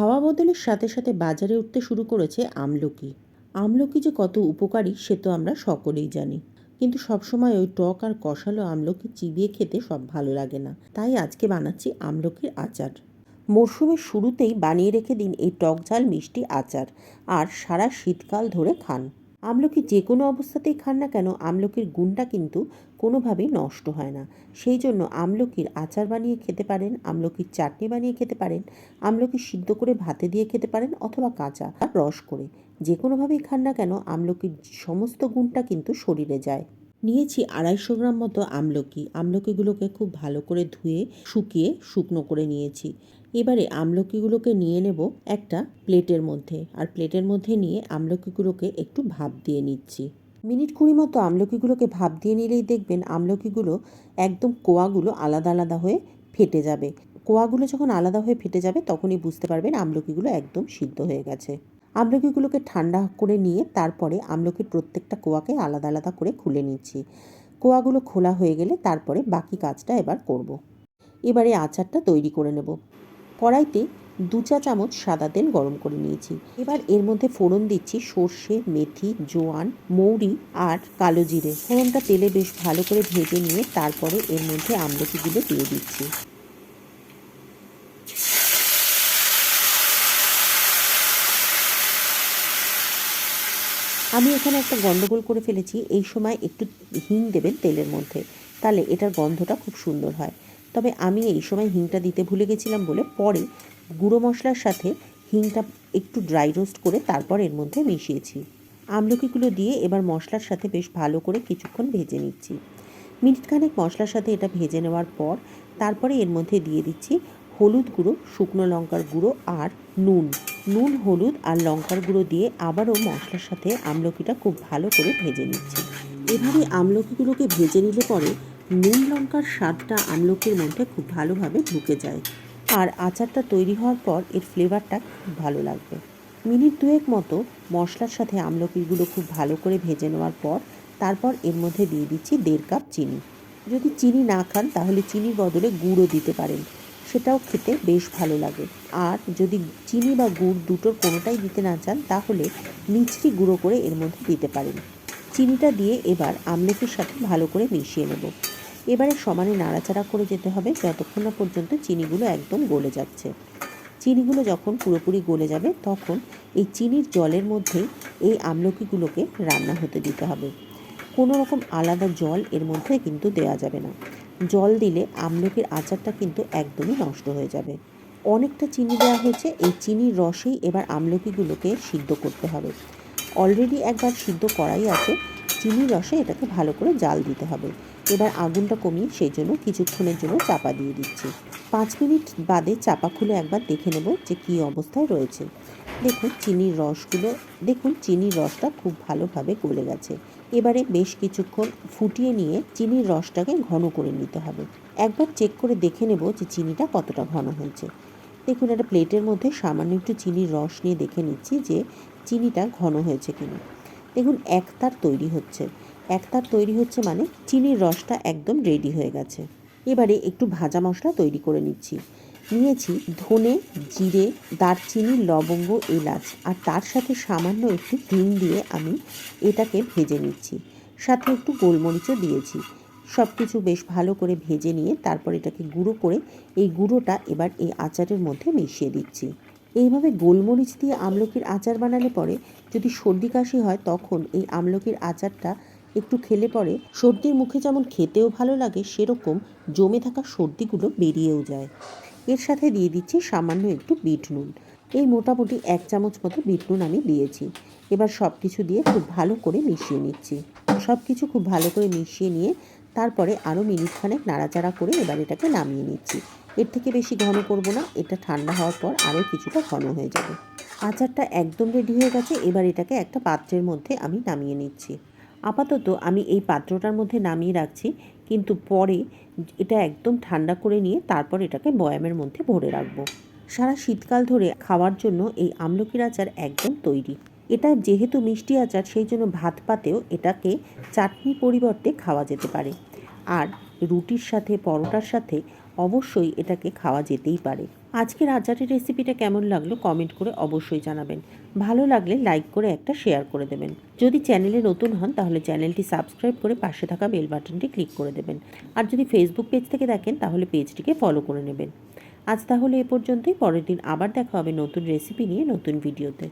খাওয়া বদলের সাথে সাথে বাজারে উঠতে শুরু করেছে আমলকি। আমলকি যে কত উপকারী, সে তো আমরা সকলেই জানি। কিন্তু সবসময় ওই টক আর কষালো আমলকি চিবিয়ে খেতে সব ভালো লাগে না। তাই আজকে বানাচ্ছি আমলকির আচার। মরশুমের শুরুতেই বানিয়ে রেখে দিন এই টক ঝাল মিষ্টি আচার। আর সারা শীতকাল ধরে খান। আমলকি যে কোনো অবস্থাতেই খান না কেন, আমলকির গুণটা কিন্তু কোনোভাবেই নষ্ট হয় না। সেই জন্য আমলকির আচার বানিয়ে খেতে পারেন, আমলকির চাটনি বানিয়ে খেতে পারেন, আমলকি সিদ্ধ করে ভাতে দিয়ে খেতে পারেন অথবা কাঁচা রস করে। যে কোনোভাবেই খান না কেন, আমলকির সমস্ত গুণটা কিন্তু শরীরে যায়। নিয়েছি আড়াইশো গ্রাম মতো আমলকি। আমলকিগুলোকে খুব ভালো করে ধুয়ে, শুকিয়ে, শুকনো করে নিয়েছি। এবারে আমলকিগুলোকে নিয়ে নেব একটা প্লেটের মধ্যে। আর প্লেটের মধ্যে নিয়ে আমলকিগুলোকে একটু ভাপ দিয়ে নিচ্ছি। মিনিট কুড়ি মতো আমলকিগুলোকে ভাপ দিয়ে নিলেই দেখবেন আমলকিগুলো একদম কোয়াগুলো আলাদা আলাদা হয়ে ফেটে যাবে। কোয়াগুলো যখন আলাদা হয়ে ফেটে যাবে, তখনই বুঝতে পারবেন আমলকিগুলো একদম সিদ্ধ হয়ে গেছে। আমলকিগুলোকে ঠান্ডা করে নিয়ে তারপরে আমলকির প্রত্যেকটা কোয়াকে আলাদা আলাদা করে খুলে নিচ্ছি। কোয়াগুলো খোলা হয়ে গেলে তারপরে বাকি কাজটা এবার করব। এবারে আচারটা তৈরি করে নেব। কড়াইতে দু চা চামচ সাদা তেল গরম করে নিয়েছি। এবার এর মধ্যে ফোড়ন দিচ্ছি সর্ষে, মেথি, জোয়ান, মৌরি আর কালো জিরে। ফোড়নটা তেলে বেশ ভালো করে ভেজে নিয়ে তারপরে এর মধ্যে আমলকিগুলো দিয়ে দিচ্ছি। আমি এখানে একটা গন্ডগোল করে ফেলেছি, এই সময় একটু হিং দেবেন তেলের মধ্যে, তাহলে এটার গন্ধটা খুব সুন্দর হয়। তবে আমি এই সময় হিংটা দিতে ভুলে গেছিলাম বলে পরে গুঁড়ো মশলার সাথে হিংটা একটু ড্রাই রোস্ট করে তারপর এর মধ্যে মিশিয়েছি। আমলকিগুলো দিয়ে এবার মশলার সাথে বেশ ভালো করে কিছুক্ষণ ভেজে নিচ্ছি। মিনিটখানেক মশলার সাথে এটা ভেজে নেওয়ার পর তারপরে এর মধ্যে দিয়ে দিচ্ছি হলুদ গুঁড়ো, শুকনো লঙ্কার গুঁড়ো আর নুন। নুন, হলুদ আর লঙ্কার গুঁড়ো দিয়ে আবারও মশলার সাথে আমলকিটা খুব ভালো করে ভেজে নিচ্ছি। এভাবে আমলকিগুলোকে ভেজে নিলে পরে নুন, লঙ্কার স্বাদটা আমলকির মধ্যে খুব ভালোভাবে ঢুকে যায়। আর আচারটা তৈরি হওয়ার পর এর ফ্লেভারটা খুব ভালো লাগবে। মিনিট দুয়েক মতো মশলার সাথে আমলকিগুলো খুব ভালো করে ভেজে নেওয়ার পর তারপর এর মধ্যে দিয়ে দিচ্ছি দেড় কাপ চিনি। যদি চিনি না খান তাহলে চিনির বদলে গুঁড়ো দিতে পারেন। সেটাও খেতে বেশ ভালো লাগে। আর যদি চিনি বা গুড় দুটোর কোনোটাই দিতে না চান, তাহলে মিষ্টি গুঁড়ো করে এর মধ্যে দিতে পারেন। চিনিটা দিয়ে এবার আমলকির সাথে ভালো করে মিশিয়ে নেব। এবারে সমানে নাড়াচাড়া করে যেতে হবে, যতক্ষণ না পর্যন্ত চিনিগুলো একদম গলে যাচ্ছে। চিনিগুলো যখন পুরোপুরি গলে যাবে, তখন এই চিনির জলের মধ্যেই এই আমলকিগুলোকে রান্না হতে দিতে হবে। কোনো রকম আলাদা জল এর মধ্যে কিন্তু দেওয়া যাবে না। জল দিলে আমলকির আচারটা কিন্তু একদমই নষ্ট হয়ে যাবে। অনেকটা চিনি দেওয়া হয়েছে, এই চিনির রসেই এবার আমলকিগুলোকে সিদ্ধ করতে হবে। অলরেডি একবার সিদ্ধ করাই আছে চিনির রসে এটাকে ভালো করে জাল দিতে হবে। এবার আগুনটা কমিয়ে সেই জন্য কিছুক্ষণের জন্য চাপা দিয়ে দিচ্ছি। পাঁচ মিনিট বাদে চাপা খুলে একবার দেখে নেব যে কী অবস্থায় রয়েছে। দেখুন, চিনির রসগুলো, দেখুন, চিনির রসটা খুব ভালোভাবে গলে গেছে। এবারে বেশ কিছুক্ষণ ফুটিয়ে নিয়ে চিনির রসটাকে ঘন করে নিতে হবে। একবার চেক করে দেখে নেব যে চিনিটা কতটা ঘন হয়েছে। দেখুন, একটা প্লেটের মধ্যে সামান্য একটু চিনির রস নিয়ে দেখে নিচ্ছি যে চিনিটা ঘন হয়েছে কিনা। দেখুন একতার তৈরি হচ্ছে। একতার তৈরি হচ্ছে মানে চিনির রসটা একদম রেডি হয়ে গেছে। এবারে একটু ভাজা মশলা তৈরি করে নিচ্ছি। নিয়েছি ধনে, জিরে, দারচিনি, লবঙ্গ, এলাচ আর তার সাথে সামান্য একটু হিং দিয়ে আমি এটাকে ভেজে নিচ্ছি। সাথে একটু গোলমরিচও দিয়েছি। সব কিছু বেশ ভালো করে ভেজে নিয়ে তারপর এটাকে গুঁড়ো করে এই গুঁড়োটা এবার এই আচারের মধ্যে মিশিয়ে দিচ্ছি। এইভাবে গোলমরিচ দিয়ে আমলকির আচার বানালে পরে যদি সর্দি কাশি হয় তখন এই আমলকির আচারটা একটু খেলে পরে সর্দির মুখে যেমন খেতেও ভালো লাগে, সেরকম জমে থাকা সর্দিগুলো বেরিয়েও যায়। এর সাথে দিয়ে দিচ্ছি সামান্য একটু বিট নুন। এই মোটামুটি এক চামচ মতো বিট নুন আমি দিয়েছি। এবার সব কিছু দিয়ে খুব ভালো করে মিশিয়ে নিচ্ছি। সব কিছু খুব ভালো করে মিশিয়ে নিয়ে তারপরে আরও মিনিট খানেক নাড়াচাড়া করে এবার এটাকে নামিয়ে নিচ্ছি। এর থেকে বেশি ঘন করব না, এটা ঠান্ডা হওয়ার পর আরও কিছুটা ঘন হয়ে যাবে। আচারটা একদম রেডি হয়ে গেছে, এবার এটাকে একটা পাত্রের মধ্যে আমি নামিয়ে নিচ্ছি। আপাতত আমি এই পাত্রটার মধ্যে নামিয়ে রাখছি। কিন্তু পরে এটা একদম ঠান্ডা করে নিয়ে তারপর এটাকে বয়ামের মধ্যে ভরে রাখব। সারা শীতকাল ধরে খাওয়ার জন্য এই আমলকির আচার একদম তৈরি। এটা যেহেতু মিষ্টি আচার, সেই জন্য ভাত পাতেও এটাকে চাটনি পরিবর্তে খাওয়া যেতে পারে। আর রুটির সাথে, পরোটার সাথে অবশ্যই এটাকে খাওয়া যেতেই পারে। আজকের আচারের রেসিপিটা কেমন লাগল কমেন্ট করে অবশ্যই জানাবেন। ভালো লাগলে লাইক করে একটা শেয়ার করে দেবেন। যদি চ্যানেলে নতুন হন তাহলে চ্যানেলটি সাবস্ক্রাইব করে পাশে থাকা বেল বাটনটি ক্লিক করে দেবেন। আর যদি ফেসবুক পেজ থেকে দেখেন তাহলে পেজটিকে ফলো করে নেবেন। আজ তাহলে এ পর্যন্তই। পরের দিন আবার দেখা হবে নতুন রেসিপি নিয়ে নতুন ভিডিওতে